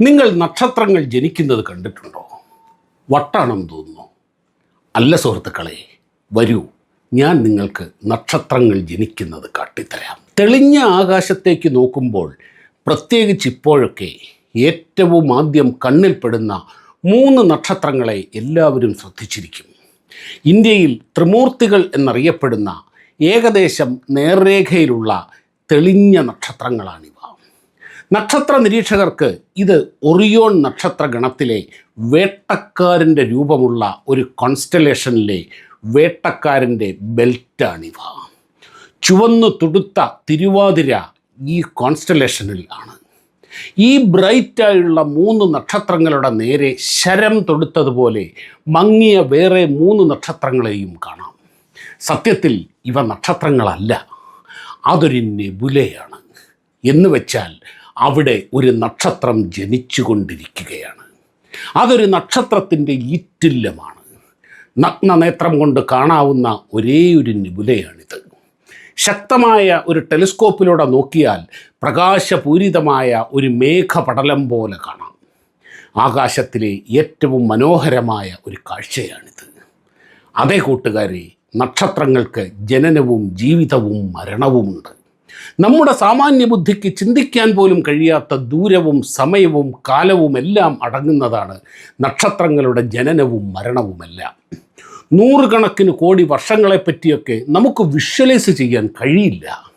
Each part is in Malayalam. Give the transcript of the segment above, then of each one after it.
നിങ്ങൾ നക്ഷത്രങ്ങൾ ജനിക്കുന്നത് കണ്ടിട്ടുണ്ടോ? വട്ടാണെന്ന് തോന്നുന്നു. അല്ല സുഹൃത്തുക്കളെ വരൂ ഞാൻ നിങ്ങൾക്ക് നക്ഷത്രങ്ങൾ ജനിക്കുന്നത് കാട്ടിത്തരാം. തെളിഞ്ഞ ആകാശത്തേക്ക് നോക്കുമ്പോൾ പ്രത്യേകിച്ച് ഇപ്പോഴൊക്കെ ഏറ്റവും ആദ്യം കണ്ണിൽപ്പെടുന്ന മൂന്ന് നക്ഷത്രങ്ങളെ എല്ലാവരും ശ്രദ്ധിച്ചിരിക്കും. ഇന്ത്യയിൽ ത്രിമൂർത്തികൾ എന്നറിയപ്പെടുന്ന ഏകദേശം നേർരേഖയിലുള്ള തെളിഞ്ഞ നക്ഷത്രങ്ങളാണിവ. നക്ഷത്ര നിരീക്ഷകർക്ക് ഇത് ഒറിയോൺ നക്ഷത്ര ഗണത്തിലെ വേട്ടക്കാരന്റെ രൂപമുള്ള ഒരു കോൺസ്റ്റലേഷനിലെ വേട്ടക്കാരന്റെ ബെൽറ്റാണിവ. ചുവന്നു തുടുത്ത തിരുവാതിര ഈ കോൺസ്റ്റലേഷനിൽ ആണ്. ഈ ബ്രൈറ്റായുള്ള മൂന്ന് നക്ഷത്രങ്ങളുടെ നേരെ ശരം തൊടുത്തതുപോലെ മങ്ങിയ വേറെ മൂന്ന് നക്ഷത്രങ്ങളെയും കാണാം. സത്യത്തിൽ ഇവ നക്ഷത്രങ്ങളല്ല അതൊരു നെബുലയാണ്. എന്ന് വെച്ചാൽ അവിടെ ഒരു നക്ഷത്രം ജനിച്ചുകൊണ്ടിരിക്കുകയാണ്. അതൊരു നക്ഷത്രത്തിന്റെ ഈറ്റില്ലമാണ് നഗ്നനേത്രം കൊണ്ട് കാണാവുന്ന ഒരേ ഒരു നിബുലയാണിത് ശക്തമായ ഒരു ടെലിസ്കോപ്പിലൂടെ നോക്കിയാൽ പ്രകാശപൂരിതമായ ഒരു മേഘപടലം പോലെ കാണാം. ആകാശത്തിലെ ഏറ്റവും മനോഹരമായ ഒരു കാഴ്ചയാണിത്. അതേ കൂട്ടുകാരെ നക്ഷത്രങ്ങൾക്ക് ജനനവും ജീവിതവും മരണവുമുണ്ട്. നമ്മുടെ സാമാന്യ ബുദ്ധിക്ക് ചിന്തിക്കാൻ പോലും കഴിയാത്ത ദൂരവും സമയവും കാലവും എല്ലാം അടങ്ങുന്നതാണ് നക്ഷത്രങ്ങളുടെ ജനനവും മരണവുമെല്ലാം. നൂറുകണക്കിന് കോടി വർഷങ്ങളെപ്പറ്റിയൊക്കെ നമുക്ക് വിഷ്വലൈസ് ചെയ്യാൻ കഴിയില്ല.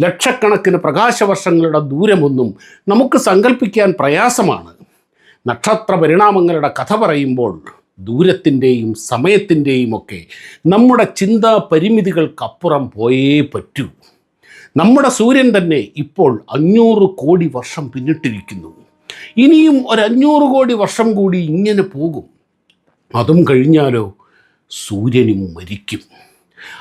ലക്ഷക്കണക്കിന് പ്രകാശവർഷങ്ങളുടെ ദൂരമൊന്നും നമുക്ക് സങ്കല്പിക്കാൻ പ്രയാസമാണ്. നക്ഷത്ര പരിണാമങ്ങളുടെ കഥ പറയുമ്പോൾ ദൂരത്തിന്റെയും സമയത്തിന്റെയും ഒക്കെ നമ്മുടെ ചിന്താ പരിമിതികൾക്കപ്പുറം പോയേ പറ്റൂ. നമ്മുടെ സൂര്യൻ തന്നെ ഇപ്പോൾ അഞ്ഞൂറ് കോടി വർഷം പിന്നിട്ടിരിക്കുന്നു. ഇനിയും ഒരു അഞ്ഞൂറ് കോടി വർഷം കൂടി ഇങ്ങനെ പോകും. അതും കഴിഞ്ഞാലോ സൂര്യനും മരിക്കും.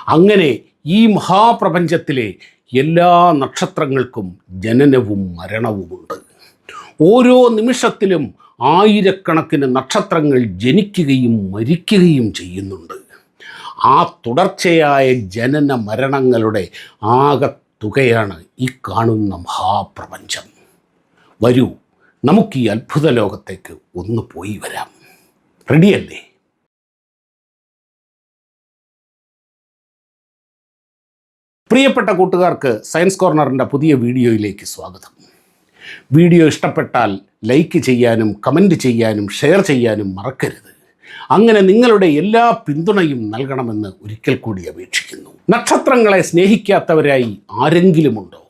അങ്ങനെ ഈ മഹാപ്രപഞ്ചത്തിലെ എല്ലാ നക്ഷത്രങ്ങൾക്കും ജനനവും മരണവുമുണ്ട് ഓരോ നിമിഷത്തിലും ആയിരക്കണക്കിന് നക്ഷത്രങ്ങൾ ജനിക്കുകയും മരിക്കുകയും ചെയ്യുന്നുണ്ട്. ആ തുടർച്ചയായ ജനന മരണങ്ങളുടെ ആകെ തുകയാണ് ഈ കാണുന്ന മഹാപ്രപഞ്ചം. വരൂ നമുക്ക് ഈ അത്ഭുത ലോകത്തേക്ക് ഒന്ന് പോയി വരാം. റെഡിയല്ലേ പ്രിയപ്പെട്ട കൂട്ടുകാർക്ക് സയൻസ് കോർണറിന്റെ പുതിയ വീഡിയോയിലേക്ക് സ്വാഗതം. വീഡിയോ ഇഷ്ടപ്പെട്ടാൽ ലൈക്ക് ചെയ്യാനും കമന്റ് ചെയ്യാനും ഷെയർ ചെയ്യാനും മറക്കരുത്. അങ്ങനെ നിങ്ങളുടെ എല്ലാ പിന്തുണയും നൽകണമെന്ന് ഒരിക്കൽ കൂടി അപേക്ഷിക്കുന്നു. നക്ഷത്രങ്ങളെ സ്നേഹിക്കാത്തവരായി ആരെങ്കിലുമുണ്ടോ?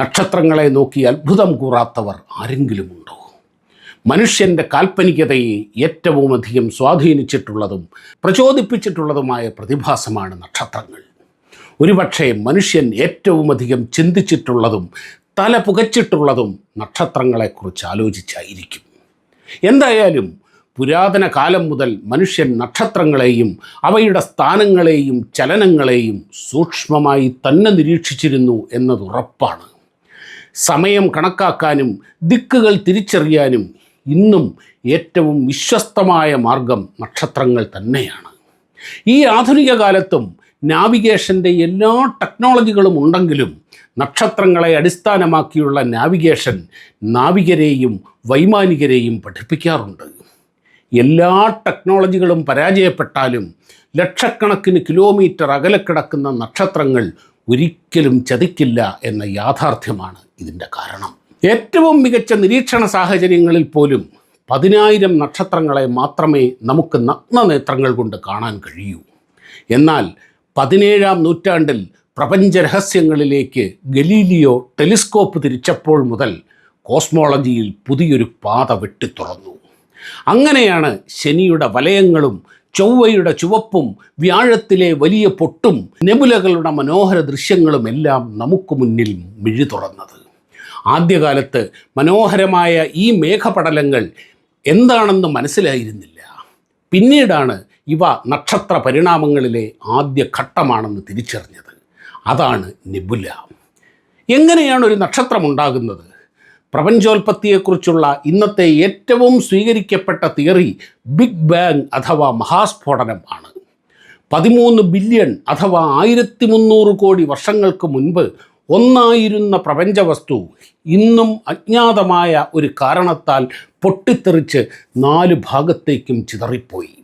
നക്ഷത്രങ്ങളെ നോക്കി അത്ഭുതം കൂറാത്തവർ ആരെങ്കിലുമുണ്ടോ? മനുഷ്യന്റെ കാൽപ്പനികതയെ ഏറ്റവും അധികം സ്വാധീനിച്ചിട്ടുള്ളതും പ്രചോദിപ്പിച്ചിട്ടുള്ളതുമായ പ്രതിഭാസമാണ് നക്ഷത്രങ്ങൾ. ഒരുപക്ഷെ മനുഷ്യൻ ഏറ്റവും അധികം ചിന്തിച്ചിട്ടുള്ളതും തല പുകച്ചിട്ടുള്ളതും നക്ഷത്രങ്ങളെക്കുറിച്ച് ആലോചിച്ചായിരിക്കും. എന്തായാലും പുരാതന കാലം മുതൽ മനുഷ്യൻ നക്ഷത്രങ്ങളെയും അവയുടെ സ്ഥാനങ്ങളെയും ചലനങ്ങളെയും സൂക്ഷ്മമായി തന്നെ നിരീക്ഷിച്ചിരുന്നു എന്നത് ഉറപ്പാണ് സമയം കണക്കാക്കാനും ദിക്കുകൾ തിരിച്ചറിയാനും ഇന്നും ഏറ്റവും വിശ്വസ്തമായ മാർഗം നക്ഷത്രങ്ങൾ തന്നെയാണ്. ഈ ആധുനിക കാലത്തും നാവിഗേഷന്റെ എല്ലാ ടെക്നോളജികളും ഉണ്ടെങ്കിലും നക്ഷത്രങ്ങളെ അടിസ്ഥാനമാക്കിയുള്ള നാവിഗേഷൻ നാവികരെയും വൈമാനികരെയും പഠിപ്പിക്കാറുണ്ട്. എല്ലാ ടെക്നോളജികളും പരാജയപ്പെട്ടാലും ലക്ഷക്കണക്കിന് കിലോമീറ്റർ അകലെ കിടക്കുന്ന നക്ഷത്രങ്ങൾ ഒരിക്കലും ചതിക്കില്ല എന്ന യാഥാർത്ഥ്യമാണ് ഇതിന്റെ കാരണം. ഏറ്റവും മികച്ച നിരീക്ഷണ സാഹചര്യങ്ങളിൽ പോലും പതിനായിരം നക്ഷത്രങ്ങളെ മാത്രമേ നമുക്ക് നഗ്നനേത്രങ്ങൾ കൊണ്ട് കാണാൻ കഴിയൂ. എന്നാൽ പതിനേഴാം നൂറ്റാണ്ടിൽ പ്രപഞ്ച രഹസ്യങ്ങളിലേക്ക് ഗലീലിയോ ടെലിസ്കോപ്പ് തിരിച്ചപ്പോൾ മുതൽ കോസ്മോളജിയിൽ പുതിയൊരു പാത വെട്ടിത്തുറന്നു. അങ്ങനെയാണ് ശനിയുടെ വലയങ്ങളും ചൊവ്വയുടെ ചുവപ്പും വ്യാഴത്തിലെ വലിയ പൊട്ടും നെബുലകളുടെ മനോഹര ദൃശ്യങ്ങളും എല്ലാം നമുക്ക് മുന്നിൽ മിഴി തുറന്നത്. ആദ്യകാലത്ത് മനോഹരമായ ഈ മേഘപടലങ്ങൾ എന്താണെന്ന് മനസ്സിലായിരുന്നില്ല. പിന്നീടാണ് ഇവ നക്ഷത്ര പരിണാമങ്ങളിലെ ആദ്യ ഘട്ടമാണെന്ന് തിരിച്ചറിഞ്ഞത്. അതാണ് നെബുല. എങ്ങനെയാണ് ഒരു നക്ഷത്രം ഉണ്ടാകുന്നത്? പ്രപഞ്ചോൽപത്തിയെക്കുറിച്ചുള്ള ഇന്നത്തെ ഏറ്റവും സ്വീകരിക്കപ്പെട്ട തിയറി ബിഗ് ബാങ് അഥവാ മഹാസ്ഫോടനം ആണ്. പതിമൂന്ന് ബില്യൺ അഥവാ ആയിരത്തി മുന്നൂറ് കോടി വർഷങ്ങൾക്ക് മുൻപ് ഒന്നായിരുന്ന പ്രപഞ്ചവസ്തു ഇന്നും അജ്ഞാതമായ ഒരു കാരണത്താൽ പൊട്ടിത്തെറിച്ച് നാല് ഭാഗത്തേക്കും ചിതറിപ്പോയി.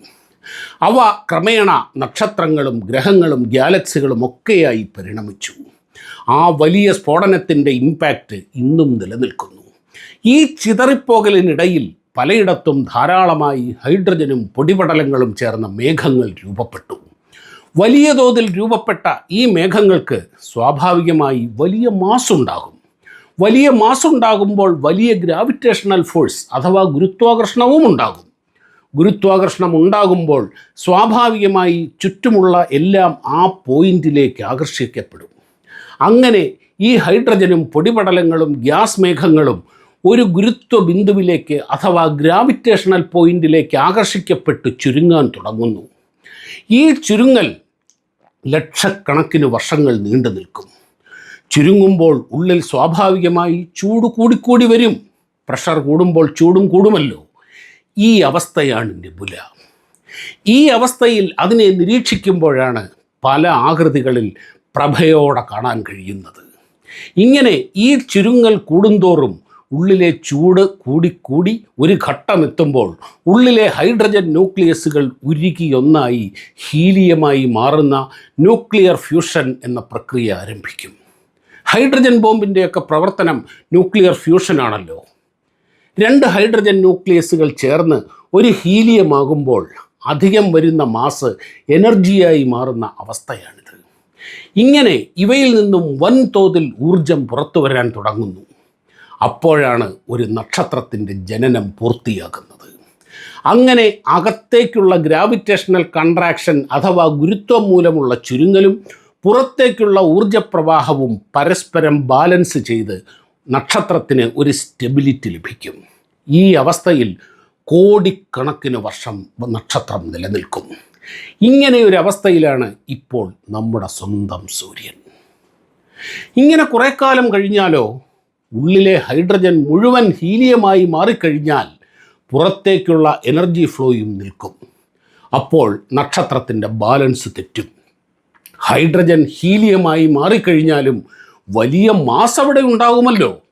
അവ ക്രമേണ നക്ഷത്രങ്ങളും ഗ്രഹങ്ങളും ഗാലക്സികളും ഒക്കെയായി പരിണമിച്ചു. ആ വലിയ സ്ഫോടനത്തിന്റെ ഇമ്പാക്റ്റ് ഇന്നും നിലനിൽക്കുന്നു. ഈ ചിതറിപ്പോകലിനിടയിൽ പലയിടത്തും ധാരാളമായി ഹൈഡ്രജനും പൊടിപടലങ്ങളും ചേർന്ന മേഘങ്ങൾ രൂപപ്പെട്ടു. വലിയ തോതിൽ രൂപപ്പെട്ട ഈ മേഘങ്ങൾക്ക് സ്വാഭാവികമായി വലിയ മാസ് ഉണ്ടാകും വലിയ മാസ് ഉണ്ടാകുമ്പോൾ വലിയ ഗ്രാവിറ്റേഷണൽ ഫോഴ്സ് അഥവാ ഗുരുത്വാകർഷണവും ഉണ്ടാകും. ഗുരുത്വാകർഷണം ഉണ്ടാകുമ്പോൾ സ്വാഭാവികമായി ചുറ്റുമുള്ള എല്ലാം ആ പോയിന്റിലേക്ക് ആകർഷിക്കപ്പെടും. അങ്ങനെ ഈ ഹൈഡ്രജനും പൊടിപടലങ്ങളും ഗ്യാസ് മേഘങ്ങളും ഒരു ഗുരുത്വ ബിന്ദുവിലേക്ക് അഥവാ ഗ്രാവിറ്റേഷണൽ പോയിന്റിലേക്ക് ആകർഷിക്കപ്പെട്ട് ചുരുങ്ങാൻ തുടങ്ങുന്നു. ഈ ചുരുങ്ങൽ ലക്ഷക്കണക്കിന് വർഷങ്ങൾ നീണ്ടു നിൽക്കും. ചുരുങ്ങുമ്പോൾ ഉള്ളിൽ സ്വാഭാവികമായി ചൂട് കൂടിക്കൂടി വരും. പ്രഷർ കൂടുമ്പോൾ ചൂടും കൂടുമല്ലോ. ഈ അവസ്ഥയാണ് നിബുല ഈ അവസ്ഥയിൽ അതിനെ നിരീക്ഷിക്കുമ്പോഴാണ് പല ആകൃതികളിൽ പ്രഭയോടെ കാണാൻ കഴിയുന്നത്. ഇങ്ങനെ ഈ ചുരുങ്ങൽ കൂടുന്തോറും ഉള്ളിലെ ചൂട് കൂടിക്കൂടി ഒരു ഘട്ടമെത്തുമ്പോൾ ഉള്ളിലെ ഹൈഡ്രജൻ ന്യൂക്ലിയസുകൾ ഉരുകിയൊന്നായി ഹീലിയമായി മാറുന്ന ന്യൂക്ലിയർ ഫ്യൂഷൻ എന്ന പ്രക്രിയ ആരംഭിക്കും. ഹൈഡ്രജൻ ബോംബിന്റെയൊക്കെ പ്രവർത്തനം ന്യൂക്ലിയർ ഫ്യൂഷനാണല്ലോ. രണ്ട് ഹൈഡ്രജൻ ന്യൂക്ലിയസുകൾ ചേർന്ന് ഒരു ഹീലിയമാകുമ്പോൾ അധികം വരുന്ന മാസ് എനർജിയായി മാറുന്ന അവസ്ഥയാണിത്. ഇങ്ങനെ ഇവയിൽ നിന്നും വൻതോതിൽ ഊർജം പുറത്തു വരാൻ തുടങ്ങുന്നു. അപ്പോഴാണ് ഒരു നക്ഷത്രത്തിന്റെ ജനനം പൂർത്തിയാകുന്നത്. അങ്ങനെ അകത്തേക്കുള്ള ഗ്രാവിറ്റേഷണൽ കൺട്രാക്ഷൻ അഥവാ ഗുരുത്വം മൂലമുള്ള ചുരുങ്ങലും പുറത്തേക്കുള്ള ഊർജപ്രവാഹവും പരസ്പരം ബാലൻസ് ചെയ്ത് നക്ഷത്രത്തിന് ഒരു സ്റ്റെബിലിറ്റി ലഭിക്കും. ഈ അവസ്ഥയിൽ കോടിക്കണക്കിന് വർഷം നക്ഷത്രം നിലനിൽക്കും. ഇങ്ങനെ ഒരു അവസ്ഥയിലാണ് ഇപ്പോൾ നമ്മുടെ സ്വന്തം സൂര്യൻ. ഇങ്ങനെ കുറേ കാലം കഴിഞ്ഞാലോ ഉള്ളിലെ ഹൈഡ്രജൻ മുഴുവൻ ഹീലിയമായി മാറിക്കഴിഞ്ഞാൽ പുറത്തേക്കുള്ള എനർജി ഫ്ലോയും നിൽക്കും. അപ്പോൾ നക്ഷത്രത്തിന്റെ ബാലൻസ് തെറ്റും. ഹൈഡ്രജൻ ഹീലിയമായി മാറിക്കഴിഞ്ഞാലും വലിയ മാസ് അവിടെ ഉണ്ടാകുമല്ലോ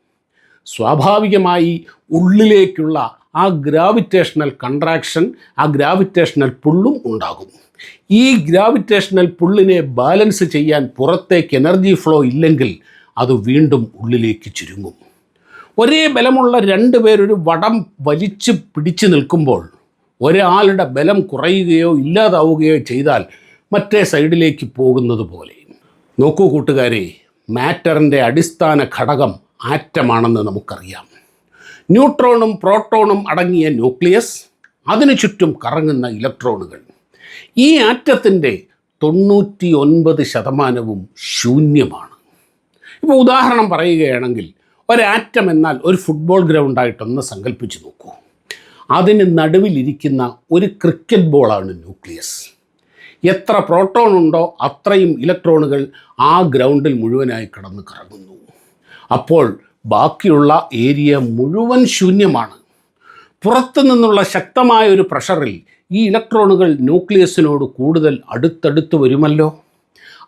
സ്വാഭാവികമായി ഉള്ളിലേക്കുള്ള ആ ഗ്രാവിറ്റേഷണൽ കൺട്രാക്ഷൻ ആ ഗ്രാവിറ്റേഷണൽ പുള്ളും ഉണ്ടാകും. ഈ ഗ്രാവിറ്റേഷണൽ പുള്ളിനെ ബാലൻസ് ചെയ്യാൻ പുറത്തേക്ക് എനർജി ഫ്ലോ ഇല്ലെങ്കിൽ അത് വീണ്ടും ഉള്ളിലേക്ക് ചുരുങ്ങും. ഒരേ ബലമുള്ള രണ്ട് പേരൊരു വടം വലിച്ച് പിടിച്ചു നിൽക്കുമ്പോൾ ഒരാളുടെ ബലം കുറയുകയോ ഇല്ലാതാവുകയോ ചെയ്താൽ മറ്റേ സൈഡിലേക്ക് പോകുന്നത് പോലെ. നോക്കൂ കൂട്ടുകാരെ മാറ്ററിന്റെ അടിസ്ഥാന ഘടകം ആറ്റമാണെന്ന് നമുക്കറിയാം. ന്യൂട്രോണും പ്രോട്ടോണും അടങ്ങിയ ന്യൂക്ലിയസ് അതിനു ചുറ്റും കറങ്ങുന്ന ഇലക്ട്രോണുകൾ. ഈ ആറ്റത്തിന്റെ തൊണ്ണൂറ്റി ഒൻപത് ശതമാനവും ശൂന്യമാണ്. ഇപ്പോൾ ഉദാഹരണം പറയുകയാണെങ്കിൽ ഒരാറ്റം എന്നാൽ ഒരു ഫുട്ബോൾ ഗ്രൗണ്ടായിട്ടൊന്ന് സങ്കല്പിച്ച് നോക്കൂ. അതിന് നടുവിലിരിക്കുന്ന ഒരു ക്രിക്കറ്റ് ബോളാണ് ന്യൂക്ലിയസ് എത്ര പ്രോട്ടോൺ ഉണ്ടോ അത്രയും ഇലക്ട്രോണുകൾ ആ ഗ്രൗണ്ടിൽ മുഴുവനായി കിടന്ന് കറങ്ങുന്നു. അപ്പോൾ ബാക്കിയുള്ള ഏരിയ മുഴുവൻ ശൂന്യമാണ്. പുറത്തു നിന്നുള്ള ശക്തമായ ഒരു പ്രഷറിൽ ഈ ഇലക്ട്രോണുകൾ ന്യൂക്ലിയസിനോട് കൂടുതൽ അടുത്തടുത്ത് വരുമല്ലോ?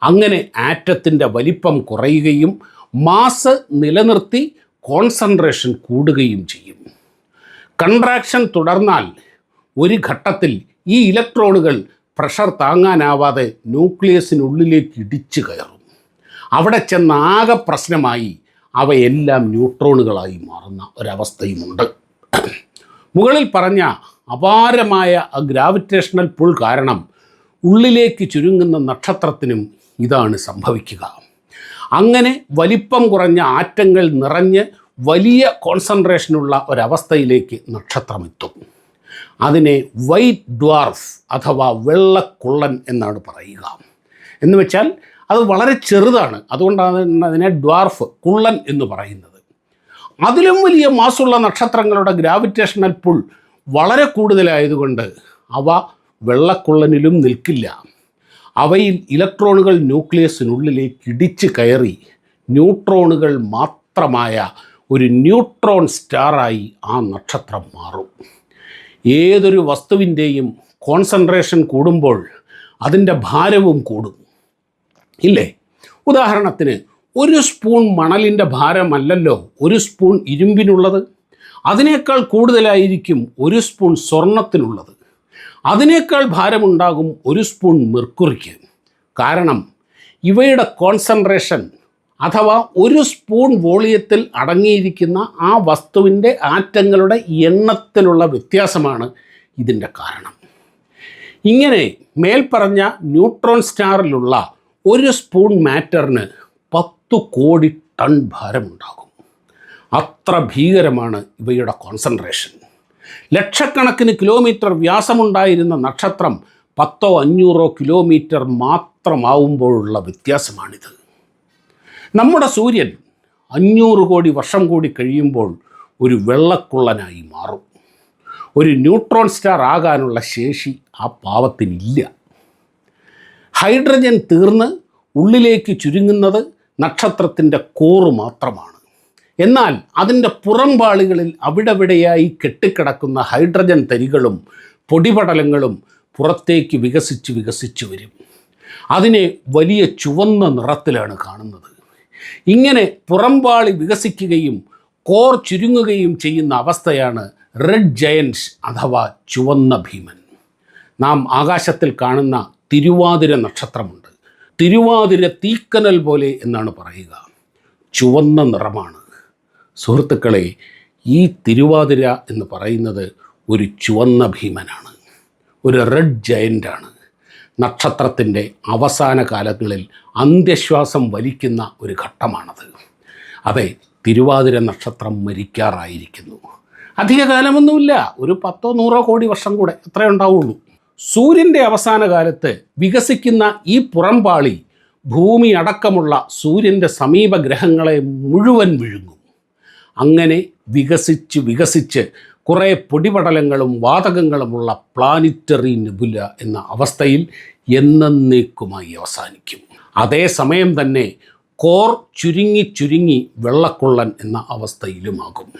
അങ്ങനെ ആറ്റത്തിന്റെ വലിപ്പം കുറയുകയും മാസ് നിലനിർത്തി കോൺസെൻട്രേഷൻ കൂടുകയും ചെയ്യും. കൺട്രാക്ഷൻ തുടർന്നാൽ ഒരു ഘട്ടത്തിൽ ഈ ഇലക്ട്രോണുകൾ പ്രഷർ താങ്ങാനാവാതെ ന്യൂക്ലിയസിനുള്ളിലേക്ക് ഇടിച്ചു കയറും. അവിടെ ചെന്നാകെ പ്രശ്നമായി അവയെല്ലാം ന്യൂട്രോണുകളായി മാറുന്ന ഒരവസ്ഥയുമുണ്ട്. മുകളിൽ പറഞ്ഞ അപാരമായ ഗ്രാവിറ്റേഷണൽ പുൾ കാരണം ഉള്ളിലേക്ക് ചുരുങ്ങുന്ന നക്ഷത്രത്തിനും ഇതാണ് സംഭവിക്കുക. അങ്ങനെ വലിപ്പം കുറഞ്ഞ ആറ്റങ്ങൾ നിറഞ്ഞ് വലിയ കോൺസെൻട്രേഷനുള്ള ഒരവസ്ഥയിലേക്ക് നക്ഷത്രമെത്തും. അതിനെ വൈറ്റ് ഡ്വാർഫ് അഥവാ വെള്ളക്കുള്ളൻ എന്നാണ് പറയുക. എന്ന് വെച്ചാൽ അത് വളരെ ചെറുതാണ്. അതുകൊണ്ടാണ് അതിനെ ഡ്വാർഫ് കുള്ളൻ എന്ന് പറയുന്നത്. അതിലും വലിയ മാസുള്ള നക്ഷത്രങ്ങളുടെ ഗ്രാവിറ്റേഷണൽ പുൾ വളരെ കൂടുതലായതുകൊണ്ട് അവ വെള്ളക്കുള്ളനിലും നിൽക്കില്ല. അവയിൽ ഇലക്ട്രോണുകൾ ന്യൂക്ലിയസിനുള്ളിലേക്ക് ഇടിച്ച് കയറി ന്യൂട്രോണുകൾ മാത്രമായ ഒരു ന്യൂട്രോൺ സ്റ്റാറായി ആ നക്ഷത്രം മാറും. ഏതൊരു വസ്തുവിന്റെയും കോൺസെൻട്രേഷൻ കൂടുമ്പോൾ അതിന്റെ ഭാരവും കൂടും. ഇല്ലേ? ഉദാഹരണത്തിന് ഒരു സ്പൂൺ മണലിന്റെ ഭാരമല്ലല്ലോ ഒരു സ്പൂൺ ഇരുമ്പിനുള്ളത്. അതിനേക്കാൾ കൂടുതലായിരിക്കും ഒരു സ്പൂൺ സ്വർണത്തിനുള്ളത്. അതിനേക്കാൾ ഭാരമുണ്ടാകും ഒരു സ്പൂൺ മെർക്കുറിക്ക്. കാരണം ഇവയുടെ കോൺസെൻട്രേഷൻ അഥവാ ഒരു സ്പൂൺ വോളിയത്തിൽ അടങ്ങിയിരിക്കുന്ന ആ വസ്തുവിന്റെ ആറ്റങ്ങളുടെ എണ്ണത്തിലുള്ള വ്യത്യാസമാണ് ഇതിന്റെ കാരണം. ഇങ്ങനെ മേൽപ്പറഞ്ഞ ന്യൂട്രോൺ സ്റ്റാറിലുള്ള ഒരു സ്പൂൺ മാറ്ററിന് പത്തു കോടി ടൺ ഭാരമുണ്ടാകും. അത്ര ഭീകരമാണ് ഇവയുടെ കോൺസെൻട്രേഷൻ. ലക്ഷക്കണക്കിന് കിലോമീറ്റർ വ്യാസമുണ്ടായിരുന്ന നക്ഷത്രം പത്തോ അഞ്ഞൂറോ കിലോമീറ്റർ മാത്രമാവുമ്പോഴുള്ള വ്യത്യാസമാണിത്. നമ്മുടെ സൂര്യൻ അഞ്ഞൂറ് കോടി വർഷം കൂടി കഴിയുമ്പോൾ ഒരു വെള്ളക്കുള്ളനായി മാറും. ഒരു ന്യൂട്രോൺ സ്റ്റാർ ആകാനുള്ള ശേഷി ആ പാവത്തിനില്ല. ഹൈഡ്രജൻ തീർന്ന് ഉള്ളിലേക്ക് ചുരുങ്ങുന്നത് നക്ഷത്രത്തിന്റെ കോറ് മാത്രമാണ്. എന്നാൽ അതിന്റെ പുറംപാളികളിൽ അവിടെവിടെയായി കെട്ടിക്കിടക്കുന്ന ഹൈഡ്രജൻ തരികളും പൊടിപടലങ്ങളും പുറത്തേക്ക് വികസിച്ച് വികസിച്ച് വരും. അതിനെ വലിയ ചുവന്ന നിറത്തിലാണ് കാണുന്നത്. ഇങ്ങനെ പുറംപാളി വികസിക്കുകയും കോർ ചുരുങ്ങുകയും ചെയ്യുന്ന അവസ്ഥയാണ് റെഡ് ജയൻസ് അഥവാ ചുവന്ന ഭീമൻ. നാം ആകാശത്തിൽ കാണുന്ന തിരുവാതിര നക്ഷത്രമുണ്ട്. തിരുവാതിര തീക്കനൽ പോലെ എന്നാണ് പറയുക. ചുവന്ന നിറമാണ്. സുഹൃത്തുക്കളെ ഈ തിരുവാതിര എന്ന് പറയുന്നത് ഒരു ചുവന്ന ഭീമനാണ്. ഒരു റെഡ് ജയന്റാണ് നക്ഷത്രത്തിന്റെ അവസാന കാലങ്ങളിൽ അന്ത്യശ്വാസം വലിക്കുന്ന ഒരു ഘട്ടമാണത്. അതെ തിരുവാതിര നക്ഷത്രം മരിക്കാറായിരിക്കുന്നു. അധിക കാലമൊന്നുമില്ല. ഒരു പത്തോ നൂറോ കോടി വർഷം കൂടെ അത്രേ ഉണ്ടാവുള്ളൂ. സൂര്യന്റെ അവസാന കാലത്ത് വികസിക്കുന്ന ഈ പുറംപാളി ഭൂമി അടക്കമുള്ള സൂര്യന്റെ സമീപ ഗ്രഹങ്ങളെ മുഴുവൻ വിഴുങ്ങും. അങ്ങനെ വികസിച്ച് വികസിച്ച് കുറേ പൊടിപടലങ്ങളും വാതകങ്ങളുമുള്ള പ്ലാനിറ്ററി നെബുല എന്ന അവസ്ഥയിൽ എന്നേക്കുമായി അവസാനിക്കും. അതേസമയം തന്നെ കോർ ചുരുങ്ങി ചുരുങ്ങി വെള്ളക്കൊള്ളൻ എന്ന അവസ്ഥയിലുമാകും.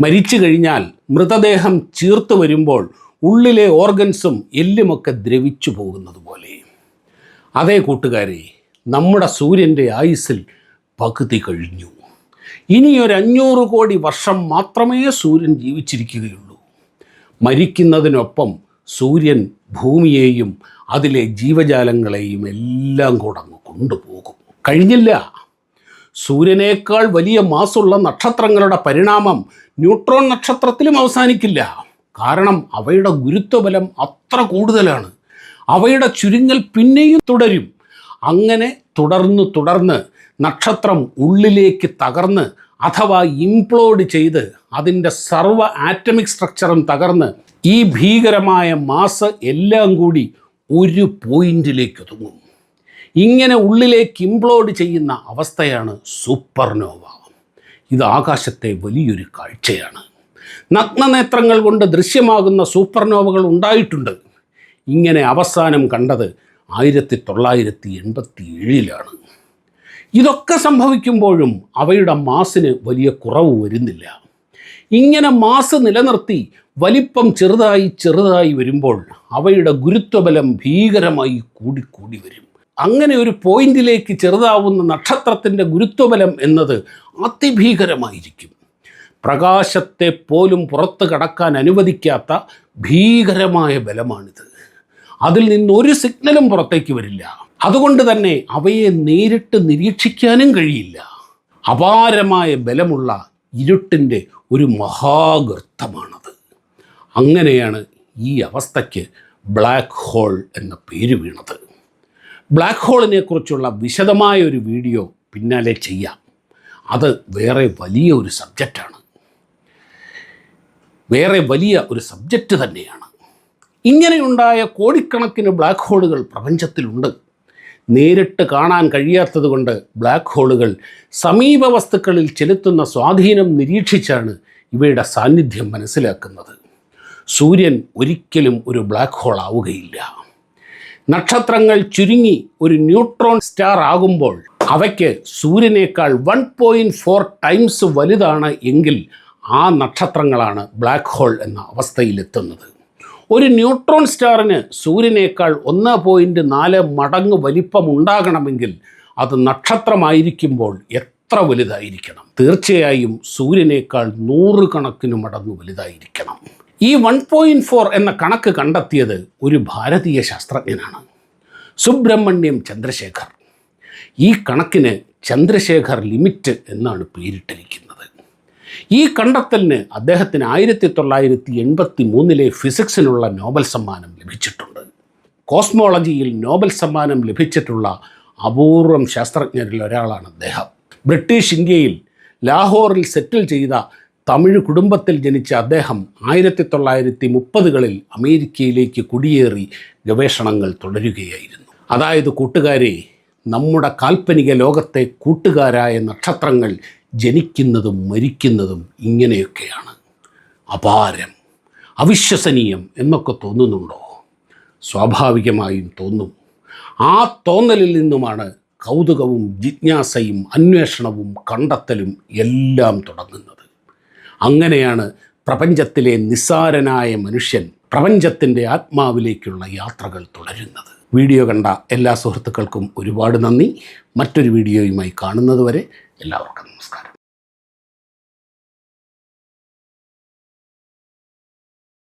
മരിച്ചു കഴിഞ്ഞാൽ മൃതദേഹം ചീർത്തു വരുമ്പോൾ ഉള്ളിലെ ഓർഗൻസും എല്ലുമൊക്കെ ദ്രവിച്ചു പോകുന്നത് പോലെ. അതേ കൂട്ടുകാരെ നമ്മുടെ സൂര്യന്റെ ആയുസിൽ പകുതി കഴിഞ്ഞു. ഇനി ഒരു അഞ്ഞൂറ് കോടി വർഷം മാത്രമേ സൂര്യൻ ജീവിച്ചിരിക്കുകയുള്ളൂ. മരിക്കുന്നതിനൊപ്പം സൂര്യൻ ഭൂമിയെയും അതിലെ ജീവജാലങ്ങളെയും എല്ലാം കൂടെ അങ്ങ് കൊണ്ടുപോകും. കഴിഞ്ഞില്ല. സൂര്യനേക്കാൾ വലിയ മാസുള്ള നക്ഷത്രങ്ങളുടെ പരിണാമം ന്യൂട്രോൺ നക്ഷത്രത്തിലും അവസാനിക്കില്ല. കാരണം അവയുടെ ഗുരുത്വബലം അത്ര കൂടുതലാണ്. അവയുടെ ചുരുങ്ങൽ പിന്നെയും തുടരും. അങ്ങനെ തുടർന്ന് തുടർന്ന് നക്ഷത്രം ഉള്ളിലേക്ക് തകർന്ന് അഥവാ ഇംപ്ലോഡ് ചെയ്ത് അതിന്റെ സർവ ആറ്റമിക് സ്ട്രക്ചറും തകർന്ന് ഈ ഭീകരമായ മാസ് എല്ലാം കൂടി ഒരു പോയിന്റിലേക്ക് ഒതുങ്ങും. ഇങ്ങനെ ഉള്ളിലേക്ക് ഇംപ്ലോഡ് ചെയ്യുന്ന അവസ്ഥയാണ് സൂപ്പർനോവ ഇത് ആകാശത്തെ വലിയൊരു കാഴ്ചയാണ്. നഗ്നനേത്രങ്ങൾ കൊണ്ട് ദൃശ്യമാകുന്ന സൂപ്പർനോവകൾ ഉണ്ടായിട്ടുണ്ട്. ഇങ്ങനെ അവസാനം കണ്ടത് ആയിരത്തി തൊള്ളായിരത്തി എൺപത്തി ഏഴിലാണ് ഇതൊക്കെ സംഭവിക്കുമ്പോഴും അവയുടെ മാസിന് വലിയ കുറവ് വരുന്നില്ല. ഇങ്ങനെ മാസ് നിലനിർത്തി വലിപ്പം ചെറുതായി ചെറുതായി വരുമ്പോൾ അവയുടെ ഗുരുത്വബലം ഭീകരമായി കൂടിക്കൂടി വരും. അങ്ങനെ ഒരു പോയിന്റിലേക്ക് ചെറുതാവുന്ന നക്ഷത്രത്തിന്റെ ഗുരുത്വബലം എന്നത് അതിഭീകരമായിരിക്കും. പ്രകാശത്തെ പോലും പുറത്ത് കടക്കാൻ അനുവദിക്കാത്ത ഭീകരമായ ബലമാണിത്. അതിൽ നിന്ന് ഒരു സിഗ്നലും പുറത്തേക്ക് വരില്ല. അതുകൊണ്ട് തന്നെ അവയെ നേരിട്ട് നിരീക്ഷിക്കാനും കഴിയില്ല. അപാരമായ ബലമുള്ള ഇരുട്ടിന്റെ ഒരു മഹാഗർത്തമാണത്. അങ്ങനെയാണ് ഈ അവസ്ഥയ്ക്ക് ബ്ലാക്ക് ഹോൾ എന്ന പേര് വീണത്. ബ്ലാക്ക് ഹോളിനെ കുറിച്ചുള്ള വിശദമായ ഒരു വീഡിയോ പിന്നാലെ ചെയ്യാം. അത് വേറെ വലിയ ഒരു സബ്ജക്റ്റാണ് വേറെ വലിയ ഒരു സബ്ജക്റ്റ് തന്നെയാണ്. ഇങ്ങനെയുണ്ടായ കോടിക്കണക്കിന് ബ്ലാക്ക് ഹോളുകൾ പ്രപഞ്ചത്തിലുണ്ട്. നേരിട്ട് കാണാൻ കഴിയാത്തതുകൊണ്ട് ബ്ലാക്ക് ഹോളുകൾ സമീപ വസ്തുക്കളിൽ ചെലുത്തുന്ന സ്വാധീനം നിരീക്ഷിച്ചാണ് ഇവയുടെ സാന്നിധ്യം മനസ്സിലാക്കുന്നത്. സൂര്യൻ ഒരിക്കലും ഒരു ബ്ലാക്ക് ഹോൾ ആവുകയില്ല. നക്ഷത്രങ്ങൾ ചുരുങ്ങി ഒരു ന്യൂട്രോൺ സ്റ്റാർ ആകുമ്പോൾ അവയ്ക്ക് സൂര്യനേക്കാൾ വൺ പോയിന്റ് ഫോർ ടൈംസ് വലുതാണ് എങ്കിൽ ആ നക്ഷത്രങ്ങളാണ് ബ്ലാക്ക് ഹോൾ എന്ന അവസ്ഥയിലെത്തുന്നത്. ഒരു ന്യൂട്രോൺ സ്റ്റാറിന് സൂര്യനേക്കാൾ ഒന്ന് പോയിന്റ് നാല് മടങ്ങ് വലിപ്പം ഉണ്ടാകണമെങ്കിൽ അത് നക്ഷത്രമായിരിക്കുമ്പോൾ എത്ര വലുതായിരിക്കണം? തീർച്ചയായും സൂര്യനേക്കാൾ നൂറുകണക്കിന് മടങ്ങ് വലുതായിരിക്കണം. ഈ വൺ പോയിന്റ് ഫോർ എന്ന കണക്ക് കണ്ടെത്തിയത് ഒരു ഭാരതീയ ശാസ്ത്രജ്ഞനാണ്. സുബ്രഹ്മണ്യം ചന്ദ്രശേഖർ. ഈ കണക്കിന് ചന്ദ്രശേഖർ ലിമിറ്റ് എന്നാണ് പേരിട്ടിരിക്കുന്നത്. ഈ കണ്ടെത്തലിന് അദ്ദേഹത്തിന് ആയിരത്തി തൊള്ളായിരത്തി എൺപത്തി മൂന്നിലെ ഫിസിക്സിനുള്ള നോബൽ സമ്മാനം ലഭിച്ചിട്ടുണ്ട്. കോസ്മോളജിയിൽ നോബൽ സമ്മാനം ലഭിച്ചിട്ടുള്ള അപൂർവം ശാസ്ത്രജ്ഞരിൽ ഒരാളാണ് അദ്ദേഹം. ബ്രിട്ടീഷ് ഇന്ത്യയിൽ ലാഹോറിൽ സെറ്റിൽ ചെയ്ത തമിഴ് കുടുംബത്തിൽ ജനിച്ച അദ്ദേഹം ആയിരത്തി തൊള്ളായിരത്തി മുപ്പതുകളിൽ അമേരിക്കയിലേക്ക് കുടിയേറി ഗവേഷണങ്ങൾ തുടരുകയായിരുന്നു. അതായത് കൂട്ടുകാരെ നമ്മുടെ കാൽപ്പനിക ലോകത്തെ കൂട്ടുകാരായ നക്ഷത്രങ്ങൾ ജനിക്കുന്നതും മരിക്കുന്നതും ഇങ്ങനെയൊക്കെയാണ്. അപാരം അവിശ്വസനീയം എന്നൊക്കെ തോന്നുന്നുണ്ടോ? സ്വാഭാവികമായും തോന്നും. ആ തോന്നലിൽ നിന്നുമാണ് കൗതുകവും ജിജ്ഞാസയും അന്വേഷണവും കണ്ടെത്തലും എല്ലാം തുടങ്ങുന്നത്. അങ്ങനെയാണ് പ്രപഞ്ചത്തിലെ നിസ്സാരനായ മനുഷ്യൻ പ്രപഞ്ചത്തിന്റെ ആത്മാവിലേക്കുള്ള യാത്രകൾ തുടരുന്നത്. വീഡിയോ കണ്ട എല്ലാ സുഹൃത്തുക്കൾക്കും ഒരുപാട് നന്ദി. മറ്റൊരു വീഡിയോയുമായി കാണുന്നതുവരെ എല്ലാവർക്കും നമസ്കാരം